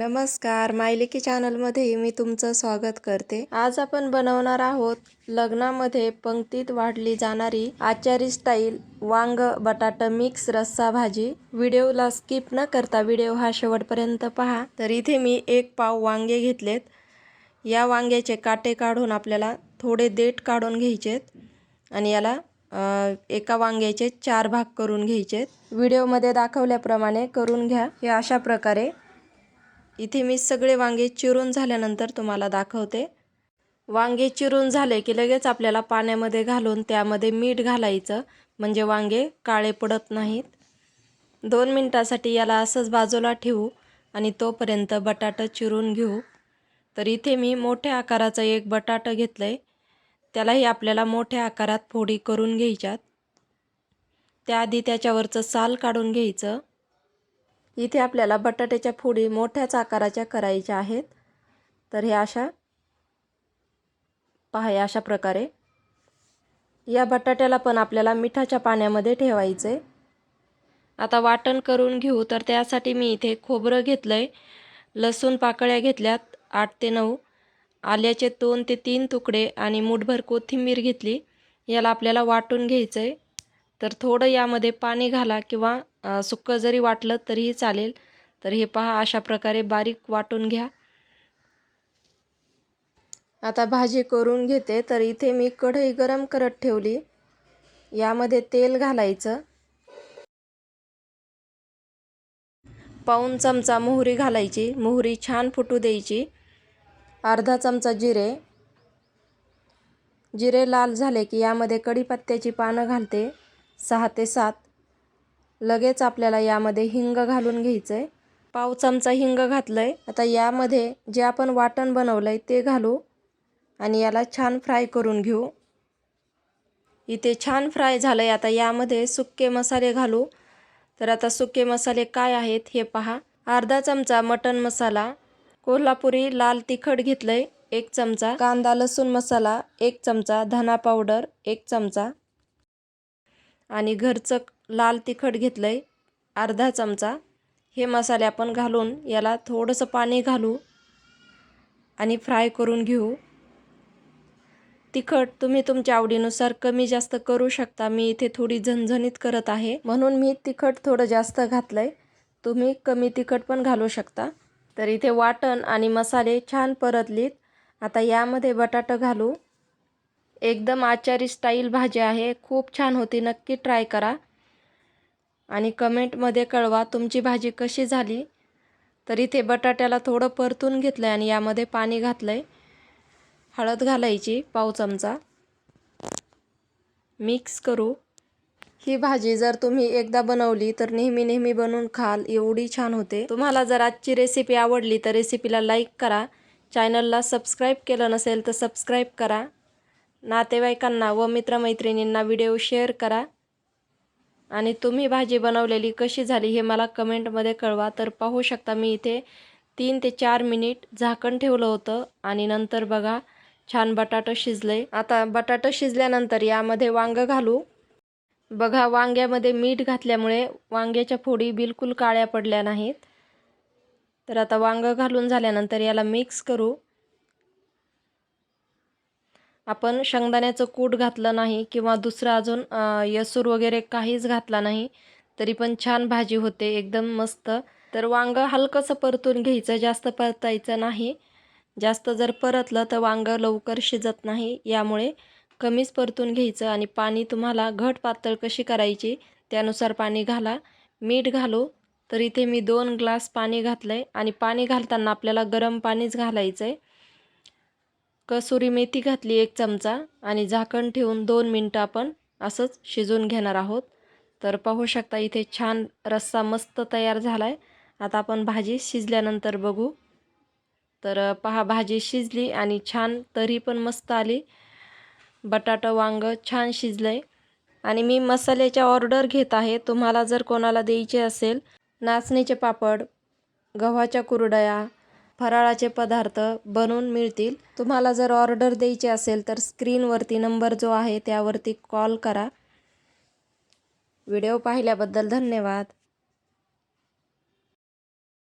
नमस्कार मायलिकी चॅनलमध्ये मी तुमचं स्वागत करते. आज आपण बनवणार आहोत लग्नामध्ये पंक्तीत वाढली जाणारी आचारी स्टाईल वांग बटाटा मिक्स रस्सा भाजी. व्हिडिओला स्किप न करता व्हिडिओ हा शेवटपर्यंत पहा. तर इथे मी एक पाव वांगे घेतलेत. या वांग्याचे काटे काढून आपल्याला थोडे देठ काढून घ्यायचेत आणि याला एका वांग्याचे चार भाग करून घ्यायचेत. व्हिडिओमध्ये दाखवल्याप्रमाणे करून घ्या. हे अशा प्रकारे इथे मी सगळे वांगे चिरून झाल्यानंतर तुम्हाला दाखवते. वांगे चिरून झाले की लगेच आपल्याला पाण्यामध्ये घालून त्यामध्ये मीठ घालायचं. म्हणजे वांगे काळे पडत नाहीत. दोन मिनटासाठी याला असंच बाजूला ठेवू आणि तोपर्यंत बटाटा चिरून घेऊ. तर इथे मी मोठ्या आकाराचं एक बटाटं घेतलं आहे त्यालाही आपल्याला मोठ्या आकारात फोडी करून घ्यायच्यात. त्याआधी त्याच्यावरचं साल काढून घ्यायचं. इथे आपल्याला बटाट्याच्या फोडी मोठ्याच आकाराच्या करायच्या आहेत. तर हे अशा पहा अशा प्रकारे. या बटाट्याला पण आपल्याला मिठाच्या पाण्यामध्ये ठेवायचं. आहे आता वाटण करून घेऊ तर त्यासाठी मी इथे खोबरं घेतलं आहे लसूण पाकळ्या घेतल्यात आठ ते नऊ. आल्याचे दोन ते तीन तुकडे आणि मुठभर कोथिंबीर घेतली. याला आपल्याला वाटून घ्यायचं आहे तर थोडं यामध्ये पाणी घाला किंवा सुक्कं जरी वाटलं तरीही चालेल. तर हे पहा अशा प्रकारे बारीक वाटून घ्या. आता भाजी करून घेते. तर इथे मी कढई गरम करत ठेवली. यामध्ये तेल घालायचं. पाऊन चमचा मोहरी घालायची. मोहरी छान फुटू द्यायची. अर्धा चमचा जिरे. जिरे लाल झाले की यामध्ये कढीपत्त्याची पानं घालते. सहा ते सात. लगेच आपल्याला यामध्ये हिंग घालून घ्यायचं आहे पाव चमचा हिंग घातलं आहे आता यामध्ये जे आपण वाटण बनवलं आहे ते घालू आणि याला छान फ्राय करून घेऊ. इथे छान फ्राय झालं आहे आता यामध्ये सुके मसाले घालू. तर आता सुके मसाले काय आहेत हे पहा. अर्धा चमचा मटन मसाला. कोल्हापुरी लाल तिखट घेतलं आहे एक चमचा कांदा लसूण मसाला. एक चमचा धना पावडर. एक चमचा आणि घरचं लाल तिखट घेतलं आहे अर्धा चमचा. हे मसाले आपण घालून याला थोडंसं पाणी घालू आणि फ्राय करून घेऊ. तिखट तुम्ही तुमच्या आवडीनुसार कमी जास्त करू शकता. मी इथे थोडी झणझणीत करत आहे. म्हणून मी तिखट थोडं जास्त घातलं आहे तुम्ही कमी तिखट पण घालू शकता. तर इथे वाटण आणि मसाले छान परतलीत. आता यामध्ये बटाटा घालू. एकदम आचारी स्टाईल भाजी आहे. खूप छान होती. नक्की ट्राय करा. आणि कमेंटमध्ये कळवा तुमची भाजी कशी झाली. तर इथे बटाट्याला थोडं परतून घेतलं आहे आणि यामध्ये पाणी घातलं आहे हळद घालायची पाव चमचा. मिक्स करू. ही भाजी जर तुम्ही एकदा बनवली तर नेहमी नेहमी बनवून खाल. एवढी छान होते. तुम्हाला जर आजची रेसिपी आवडली तर रेसिपीला लाईक करा. चॅनलला सबस्क्राईब केलं नसेल तर सबस्क्राईब करा. नातेवाईकांना व मित्रमैत्रिणींना व्हिडिओ शेअर करा. आणि तुम्ही भाजी बनवलेली कशी झाली हे मला कमेंटमध्ये कळवा. तर पाहू शकता मी इथे तीन ते चार मिनिट झाकण ठेवलं होतं आणि नंतर बघा छान बटाटं शिजले. आता बटाटं शिजल्यानंतर यामध्ये वांगं घालू. बघा वांग्यामध्ये मीठ घातल्यामुळे वांग्याच्या फोडी बिलकुल काळ्या पडल्या नाहीत. तर आता वांगं घालून झाल्यानंतर याला मिक्स करू. आपण शेंगदाण्याचं कूट घातलं नाही किंवा दुसरं अजून यसूर वगैरे काहीच घातला नाही तरी पण छान भाजी होते एकदम मस्त. तर वांगं हलकंसं परतून घ्यायचं जास्त परतायचं नाही. जास्त जर परतलं तर वांगं लवकर शिजत नाही यामुळे कमीच परतून घ्यायचं आणि पाणी तुम्हाला घट पातळ कशी करायची त्यानुसार पाणी घाला. मीठ घालू तर इथे मी दोन ग्लास पाणी घातलं आहे आणि पाणी घालताना आपल्याला गरम पाणीच घालायचं आहे कसुरी मेथी घातली एक चमचा आणि झाकण ठेवून दोन मिनटं आपण असंच शिजवून घेणार आहोत. तर पाहू शकता इथे छान रस्सा मस्त तयार झाला आहे आता आपण भाजी शिजल्यानंतर बघू. तर पहा भाजी शिजली आणि छान तरी पण मस्त आली. बटाटा वांगं छान शिजलं आहे आणि मी मसाल्याच्या ऑर्डर घेत आहे. तुम्हाला जर कोणाला द्यायचे असेल नाचणीचे पापड गव्हाच्या कुरडया फराळाचे पदार्थ बनवून मिळतील. तुम्हाला जर ऑर्डर द्यायची असेल तर स्क्रीनवरती नंबर जो आहे त्यावरती कॉल करा. व्हिडिओ पाहिल्याबद्दल धन्यवाद.